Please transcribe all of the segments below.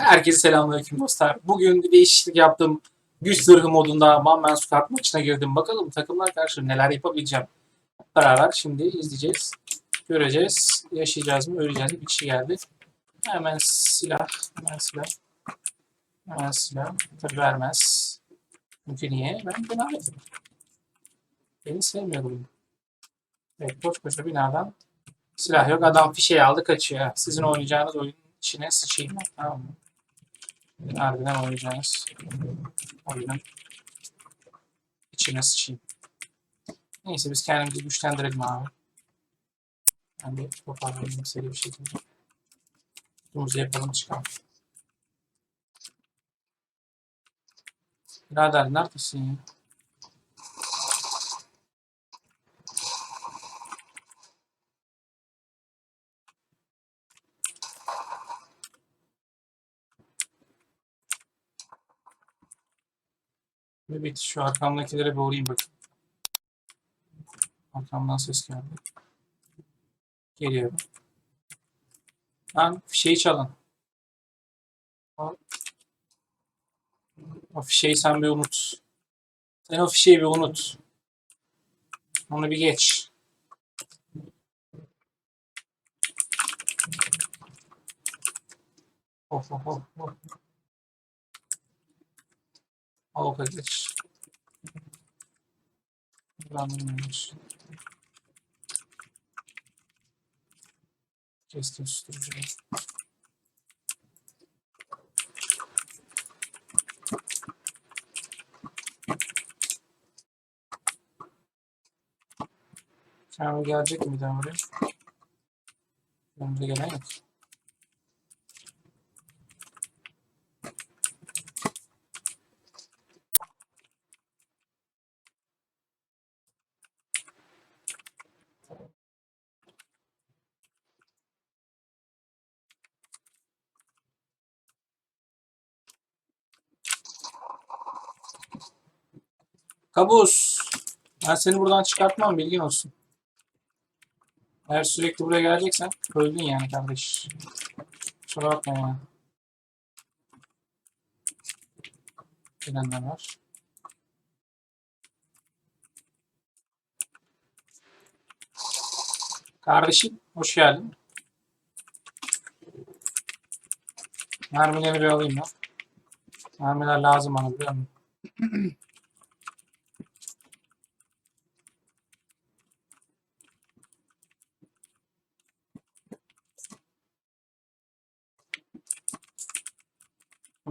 Herkese selamünaleyküm dostlar. Bugün bir değişiklik yaptım. Güç zırhı modunda One Squad maçına girdim. Bakalım takımlar karşı neler yapabileceğim. Beraber şimdi izleyeceğiz. Göreceğiz. Yaşayacağız mı, öleceğiz mi? Bir kişi geldi. Hemen silah. Hemen silah. Hemen silah. Tabii vermez. Çünkü niye? Ben bina ettim. Beni sevmiyorum. Evet, koş koşa binadan silah yok. Adam fişeği aldı kaçıyor. Sizin oynayacağınız oyunun içine sıçayım. Tamam mı? Harbiden oynayacağınız oyunun içine sıçayım. Neyse biz kendimizi güçlendirelim abi. Ben de toparlayayım seri bir şekilde. Tutumuzu yapalım çıkalım. Birader neredesin ya? Bit şu arkamdakilere bir uğrayayım bakayım. Arkamdan ses geldi. Geliyor. Lan fişeği çalın. O, o fişeği sen bir unut. Sen o fişeği bir unut. Onu bir geç. Of of of. of. Kadar geç. Bilmiyoruz. Kestim susturucuyu. Kamil gelecek mi daha buraya? Önümüze gelen yok. Kabus. Ben seni buradan çıkartmam bilgin olsun. Eğer sürekli buraya geleceksen öldün yani kardeş. Kusura bakma ya. Gelenler var. Kardeşim hoş geldin. Mermileri bir alayım ya. Mermiler lazım bana biliyor musun?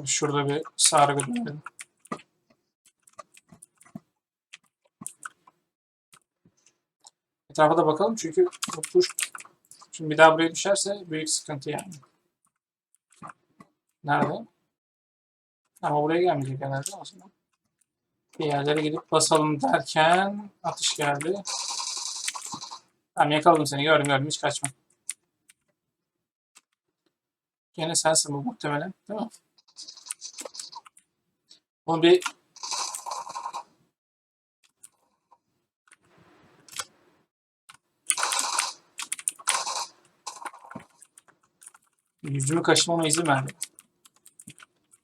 Şurada bir sargı dönelim. Etrafa da bakalım çünkü bu kuş şimdi bir daha buraya düşerse büyük sıkıntı yani. Nerede? Ama buraya gelmeyecek herhalde o zaman. Bir yerlere gidip basalım derken atış geldi. Tamam yakaladım seni gördüm gördüm hiç kaçma. Gene sensin bu muhtemelen değil mi? Onu bir yüzümü kaşımama izin verdi.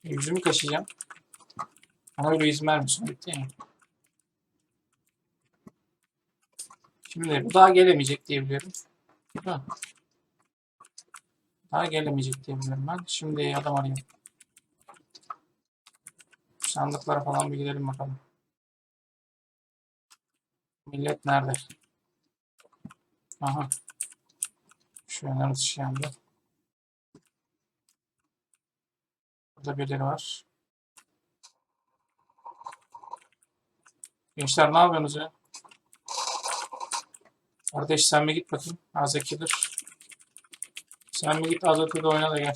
Yüzümü kaşıyacağım. Bana öyle izin vermiyorsun. Bitti yani. Şimdi bu daha gelemeyecek diye biliyorum. Değil mi? Daha gelemeyecek diye biliyorum ben. Şimdi adam arayayım. Sandıklara falan bir gidelim bakalım. Millet nerede? Aha. Şu yanar dışı yandı. Burada birileri var. Gençler ne yapıyorsunuz ya? Kardeş sen mi git bakayım. Azekidir. Sen mi git Azeki'de oyna da gel.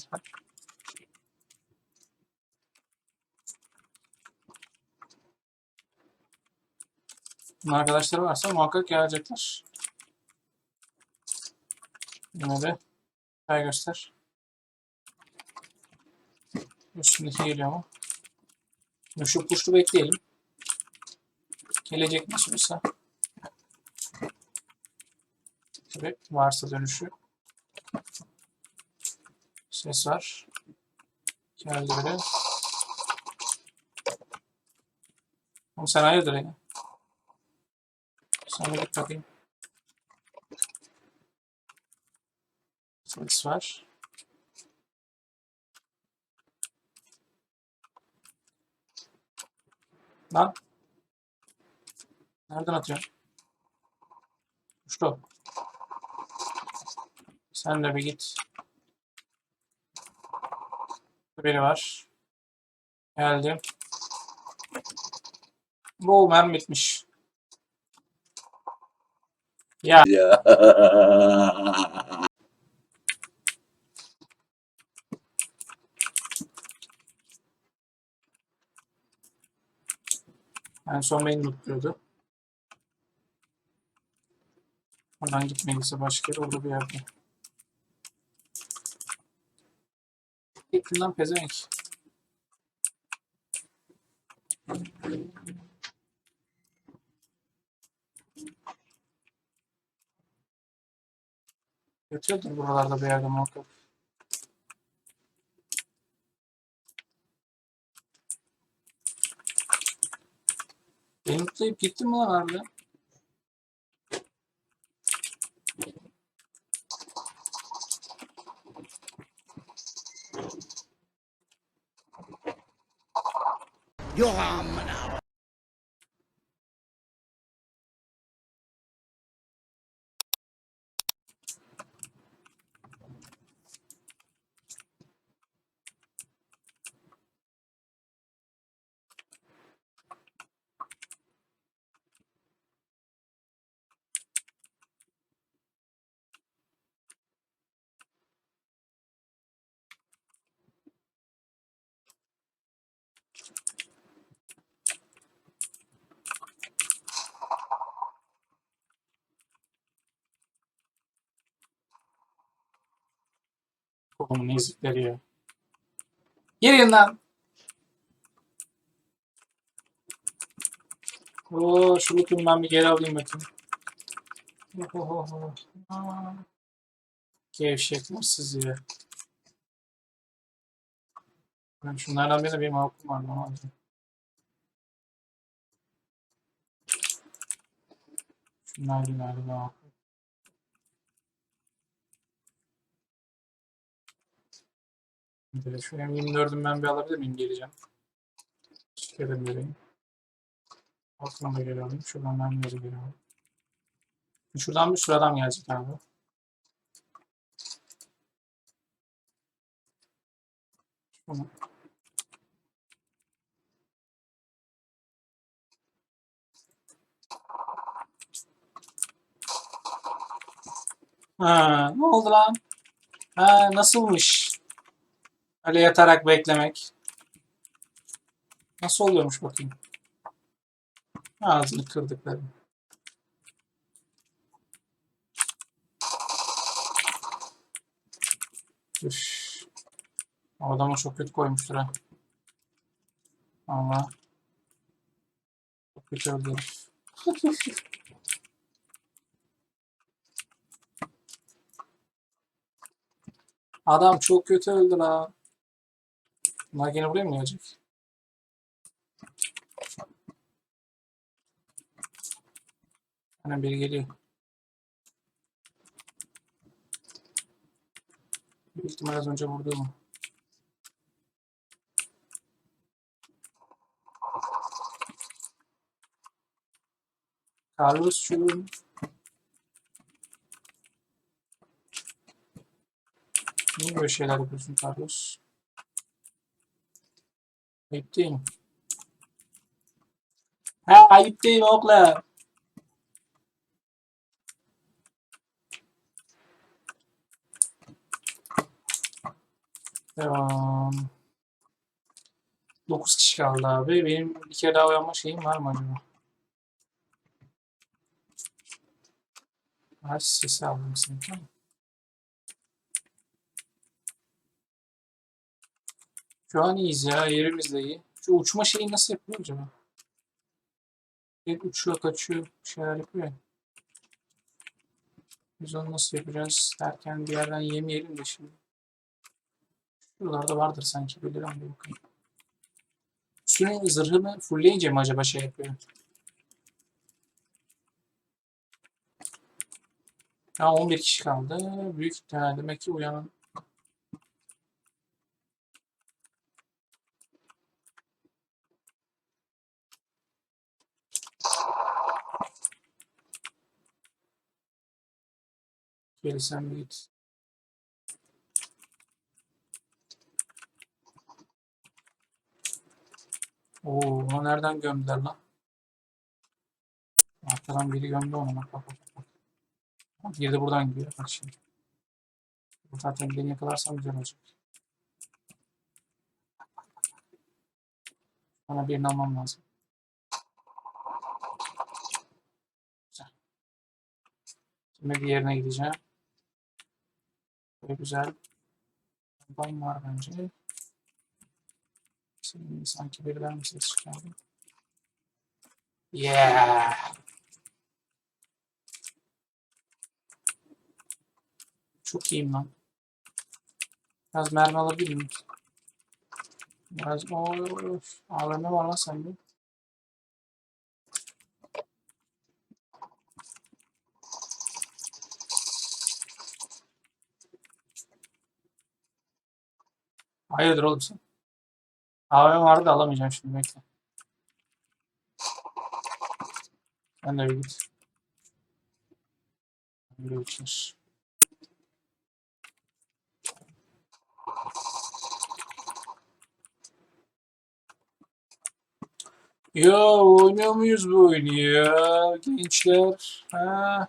Arkadaşları varsa muhakkak gelecekler. Yine de say göster. Üstündeki geliyor mu? Şu puştu bekleyelim. Gelecek nasıl olsa. Tabii varsa dönüşü. Ses var. Geldi biri. Oğlum sen hayırdır ya? Sana bir bakayım. Ses var. Lan. Nereden atıyorsun? Uçtu. Sen de bir git. Biri var. Geldim. Bu mermi bitmiş. Ya Ya. en son beni mutluyordu. Oradan gitmediyse başka yere orada bir yerde. Gittin lan pezevenk. Yatıyordur buralarda bir yerde muhakkak. Beni mutlayıp gittin mi lan harbiden? Kolumun ezikleri ya. Yürüyün lan. Oo, şu lootumu ben bir geri alayım bakayım. Ohohoho. Gevşekler sizi ya. Ben şunlardan birine benim hakkım var. Ne olacak? Şunlar bir galiba. Bir de Şu M24'üm ben bir alabilir miyim? Geleceğim. Şöyle vereyim. Altına da geri alayım. Şuradan ben geri geri alayım. Şuradan bir sürü adam gelecek abi. Şunu. Ha, ne oldu lan? Ha, nasılmış? Öyle yatarak beklemek. Nasıl oluyormuş bakayım. Ağzını kırdıklarım. Üf. O adamı çok kötü koymuştur ha. Allah. Çok kötü öldü. Adam çok kötü öldü la. Bunlar gene buraya mı gelecek? Hemen biri geliyor. Büyük ihtimal az önce vurduğum. Carlos şu Niye böyle şeyler yapıyorsun Carlos? Ayıp değil? Ha ayıp değil oğlum? Devam. 9 kişi kaldı abi. Benim bir kere daha uyanma şeyim var mı acaba? Her sesi aldım sanki Şu an iyiyiz ya. Yerimiz de iyi. Şu uçma şeyi nasıl yapıyor acaba? Hep uçuyor, kaçıyor. Bir şeyler yapıyor ya. Biz onu nasıl yapacağız derken bir yerden yemeyelim de şimdi. Buralarda vardır sanki. Bir liram bir bakayım. Üstüne zırhını fullleyince mi acaba şey yapıyor? Ha 11 kişi kaldı. Büyük ihtimal demek ki uyanan. Gel sen git. Oo, onu nereden gömdüler lan? Arkadan biri gömdü onu bak bak bak. bak. Biri de buradan gidiyor bak şimdi. Bu zaten beni yakalarsam güzel olacak. Bana birini almam lazım. Güzel. Şimdi bir yerine gideceğim. Böyle güzel. Bomba var bence. Şimdi sanki birden bir ses çıkardı. Yeah. Çok iyiyim lan. Biraz mermi alabilir miyim? Biraz of. AVM var lan sende. Hayırdır oğlum sen? AVM vardı da alamayacağım şimdi bekle. Sen de bir git. Uçmuş. Ya oynuyor muyuz bu oyunu ya gençler? Ha?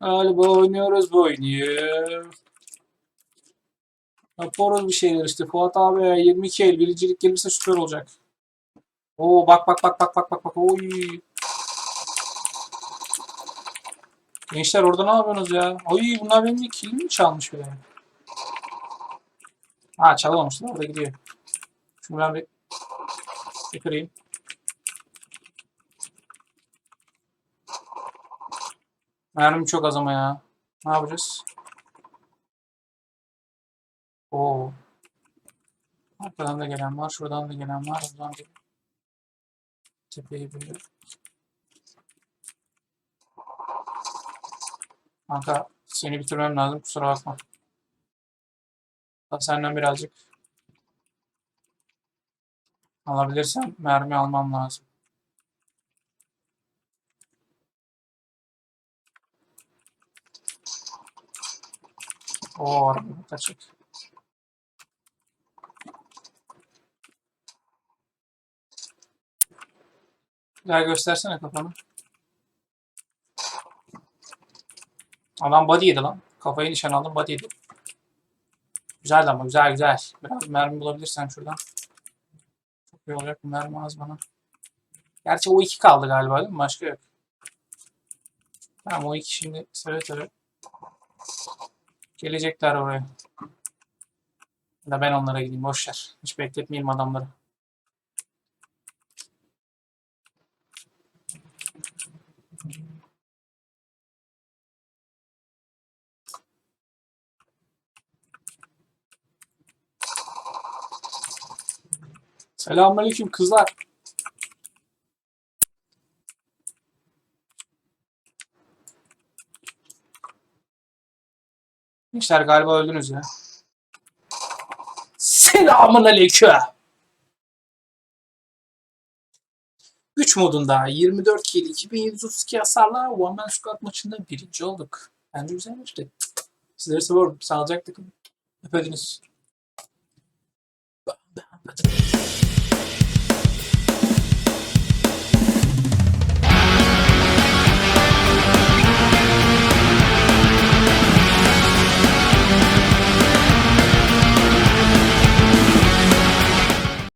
Galiba oynuyoruz bu oyunu ya. Yaparız bir şeyler işte. Fuat abi 22 el birincilik gelirse süper olacak. Oo bak bak bak bak bak bak bak. Oy. Gençler orada ne yapıyorsunuz ya? Oy bunlar benim bir kilimi mi çalmış bile? Ha çalamamışlar orada gidiyor. Şunu ben bir, bir kırayım. Mermim çok az ama ya. Ne yapacağız? Oo. Arkadan da gelen var, şuradan da gelen var. Oradan bir tepeyi böyle. Kanka seni bitirmem lazım kusura bakma. Da senden birazcık alabilirsem mermi almam lazım. Araba kaçık. Güzel göstersene kafanı. Adam body lan. Kafayı nişan aldım body. Güzel ama güzel güzel. Biraz mermi bulabilirsen şuradan. Çok iyi olacak. Mermi az bana. Gerçi o iki kaldı galiba değil mi? Başka yok. Tamam o iki şimdi seve seve gelecekler oraya. Ya ben onlara gideyim. Boş ver. Hiç bekletmeyeyim adamları. Selamünaleyküm kızlar. Gençler galiba öldünüz ya. Selamünaleyküm. 3 modunda 24 kill 2732 hasarla One Man Squad maçında birinci olduk. Bence güzel maçtı. Sizleri seviyorum. Sağlıcakla kalın. Öpediniz.